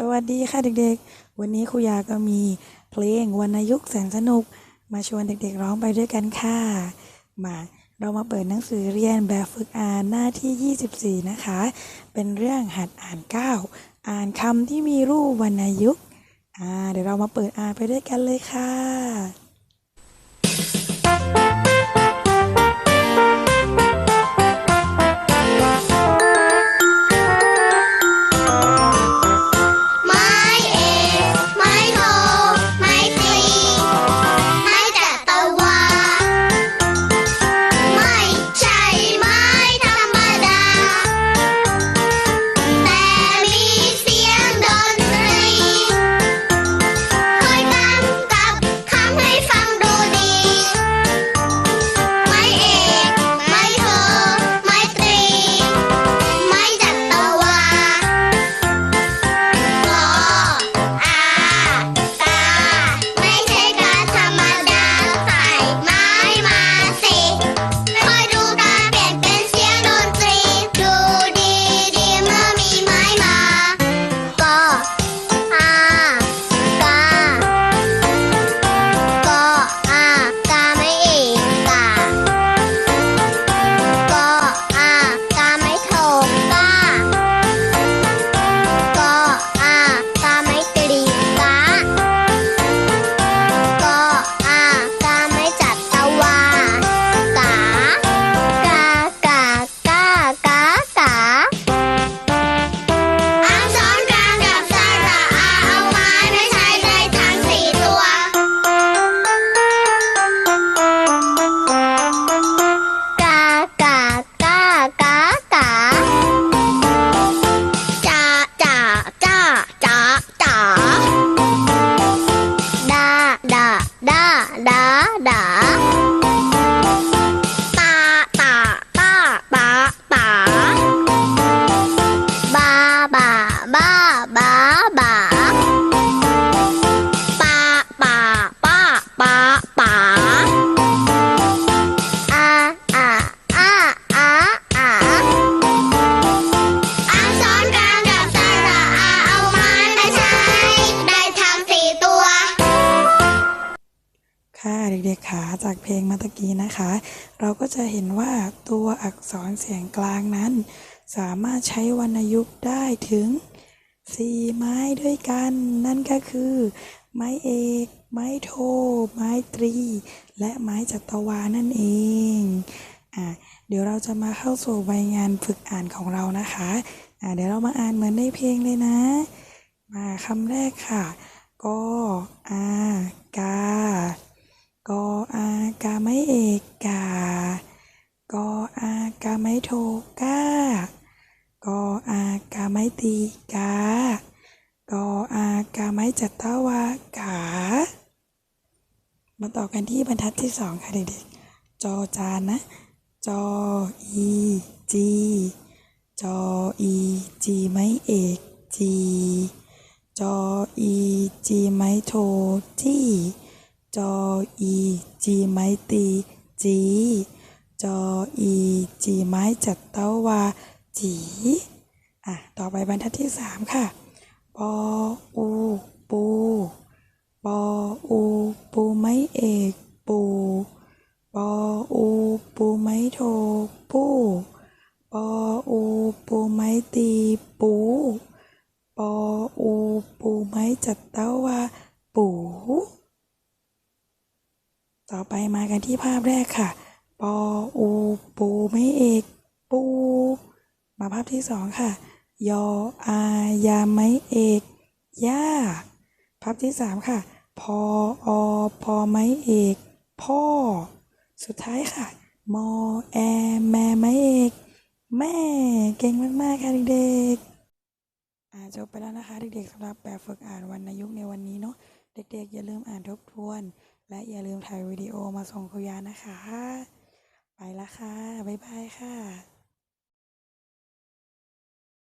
สวัสดีค่ะเด็กๆ วันนี้ครูยาก็มีเพลงวรรณยุกต์แสนสนุก มาชวนเด็กๆร้องไปด้วยกันค่ะ มาเรามาเปิดหนังสือเรียนแบบฝึกอ่านหน้าที่ 24 นะคะ เป็นเรื่องหัดอ่านก้าวอ่านคำที่มีรูปวรรณยุกต์อ่าเดี๋ยวเรามาเปิดอ่านไปด้วยกันเลยค่ะ ดา จากเพลงเมื่อตะกี้นะคะ เราก็จะเห็นว่าตัวอักษรเสียงกลางนั้น สามารถใช้วรรณยุกต์ได้ถึง 4 ไม้ด้วยกัน นั่นก็คือ ไม้เอก ไม้โท ไม้ตรี และไม้จัตวานั่นเองอะเดี๋ยวเราจะมาเข้าสู่ใบงานฝึกอ่านของเรานะคะอะเดี๋ยวเรามาอ่านเหมือนในเพลงเลยนะ มาคำแรกค่ะกออากา กออากาไม่เอกกา กออากาไม่โทกากออากาไม่ตีกา กออากาไม่จัตตาวากา มาต่อกันที่บรรทัดที่สองค่ะเด็กๆ จอจานนะ จออีจีจออีจีไม่เอกจี จออีจีไม่โทจี้ จออีจีไม้ตีจีจออีจีไม้จัดเต้าวาจีอะต่อไปบรรทัดที่สามค่ะปออูปูปออูปูไม้เอกปูปออูปูไม้โทปูปออูปูไม้ตีปูปออูปูไม้จัดเต้าวาปู ต่อไปมากันที่ภาพแรกค่ะ ปออูปูไม่เอกปู มาภาพที่สองค่ะ ยออายาไม่เอกย่าภาพที่สามค่ะ พออพอไม่เอกพ่อ สุดท้ายค่ะ มอแอแม่ไม่เอกแม่เก่งมาก ๆ ค่ะเด็กๆอ่าจบไปแล้วนะคะ เด็กๆสำหรับแบบฝึกอ่านวรรณยุกต์ในวันนี้เนาะเด็ก ๆ อย่าลืมอ่านทบทวน และอย่าลืมถ่ายวิดีโอมาส่งครูยานะคะ ไปละค่ะ บ๊ายบายค่ะ